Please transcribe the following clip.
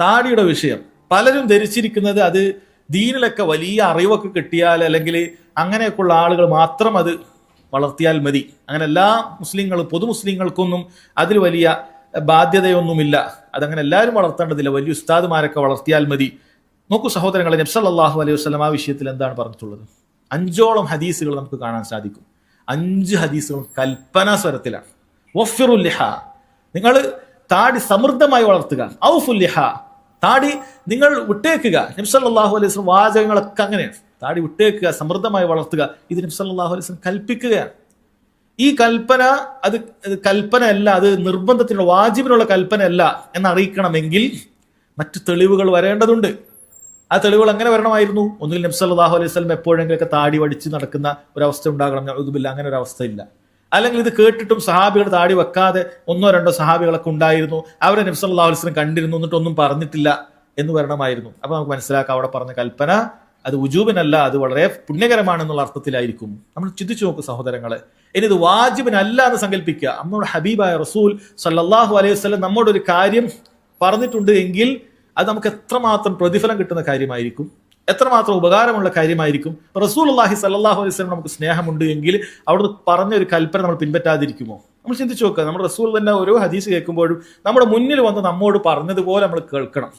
താടിയുടെ വിഷയം. പലരും ധരിച്ചിരിക്കുന്നത് അത് ദീനിലൊക്കെ വലിയ അറിവൊക്കെ കിട്ടിയാൽ അല്ലെങ്കിൽ അങ്ങനെയൊക്കെയുള്ള ആളുകൾ മാത്രം അത് വളർത്തിയാൽ മതി. അങ്ങനെ എല്ലാ മുസ്ലിങ്ങളും പൊതു മുസ്ലിങ്ങൾക്കൊന്നും അതിൽ വലിയ ബാധ്യതയൊന്നുമില്ല. അതങ്ങനെ എല്ലാവരും വളർത്തേണ്ടതില്ല. വലിയ ഉസ്താദുമാരൊക്കെ വളർത്തിയാൽ മതി. നോക്കൂ സഹോദരങ്ങളെ നബ്സല്ലാഹു അലൈഹി വസ്ലം ആ വിഷയത്തിൽ എന്താണ് പറഞ്ഞിട്ടുള്ളത്? അഞ്ചോളം ഹദീസുകൾ നമുക്ക് കാണാൻ സാധിക്കും. അഞ്ച് ഹദീസുകൾ കൽപ്പന സ്വരത്തിലാണ്. വഫിറുല്ലിഹ നിങ്ങൾ താടി സമൃദ്ധമായി വളർത്തുക. ഔഫുല്ലിഹ താടി നിങ്ങൾ വിട്ടേക്കുക. നബ്സല്ലാഹു അലൈഹി വസ്ലം വാചകങ്ങളൊക്കെ അങ്ങനെയാണ്. താടി വിട്ടേക്കുക സമൃദ്ധമായി വളർത്തുക ഇത് നബ്സല്ലാഹു അലൈഹി വസ്ലം കൽപ്പിക്കുകയാണ്. ഈ കൽപ്പന അത് കൽപ്പന കൽപ്പനയല്ല അത് നിർബന്ധത്തിനുള്ള വാജിബിനുള്ള കൽപ്പനയല്ല എന്ന് അറിയിക്കണമെങ്കിൽ മറ്റു തെളിവുകൾ വരേണ്ടതുണ്ട്. ആ തെളിവുകൾ എങ്ങനെ വരണമായിരുന്നു? ഒന്നുകിൽ നബ്സല്ലാഹു അലൈഹി വസ്ലം എപ്പോഴെങ്കിലൊക്കെ താടി വടിച്ച് നടക്കുന്ന ഒരവസ്ഥ ഉണ്ടാകണം. ഉദുബില്ല അങ്ങനെ ഒരു അവസ്ഥയില്ല. അല്ലെങ്കിൽ ഇത് കേട്ടിട്ടും സഹാബികൾ താടി വെക്കാതെ ഒന്നോ രണ്ടോ സഹാബികളൊക്കെ ഉണ്ടായിരുന്നു. അവരെ നബ്സല്ലാഹു അലൈഹി സ്വലം കണ്ടിരുന്നു എന്നിട്ടൊന്നും പറഞ്ഞിട്ടില്ല എന്ന് വരണമായിരുന്നു. അപ്പൊ നമുക്ക് മനസ്സിലാക്കാം അവിടെ പറഞ്ഞ കൽപ്പന അത് ഉജൂബിനല്ല അത് വളരെ പുണ്യകരമാണെന്നുള്ള അർത്ഥത്തിലായിരിക്കും. നമ്മൾ ചിന്തിച്ചു നോക്കും സഹോദരങ്ങളെ. ഇനി ഇത് വാജിബിനല്ല എന്ന് സങ്കല്പിക്കുക. നമ്മുടെ ഹബീബായ റസൂൽ സല്ലാഹു അലൈഹി വസ്ലം നമ്മോട് ഒരു കാര്യം പറഞ്ഞിട്ടുണ്ട് എങ്കിൽ അത് നമുക്ക് എത്രമാത്രം പ്രതിഫലം കിട്ടുന്ന കാര്യമായിരിക്കും. എത്രമാത്രം ഉപകാരമുള്ള കാര്യമായിരിക്കും? റസൂൽ അള്ളാഹി സല്ലാഹു അലൈഹി സ്വലം നമുക്ക് സ്നേഹമുണ്ട് എങ്കിൽ അവിടുന്ന് പറഞ്ഞ ഒരു കൽപ്പന നമ്മൾ പിൻപറ്റാതിരിക്കുമോ? നമ്മൾ ചിന്തിച്ചു നോക്കുക നമ്മുടെ റസൂൽ തന്നെ ഓരോ ഹദീസ് കേൾക്കുമ്പോഴും നമ്മുടെ മുന്നിൽ വന്ന് നമ്മോട് പറഞ്ഞതുപോലെ നമ്മൾ കേൾക്കണം.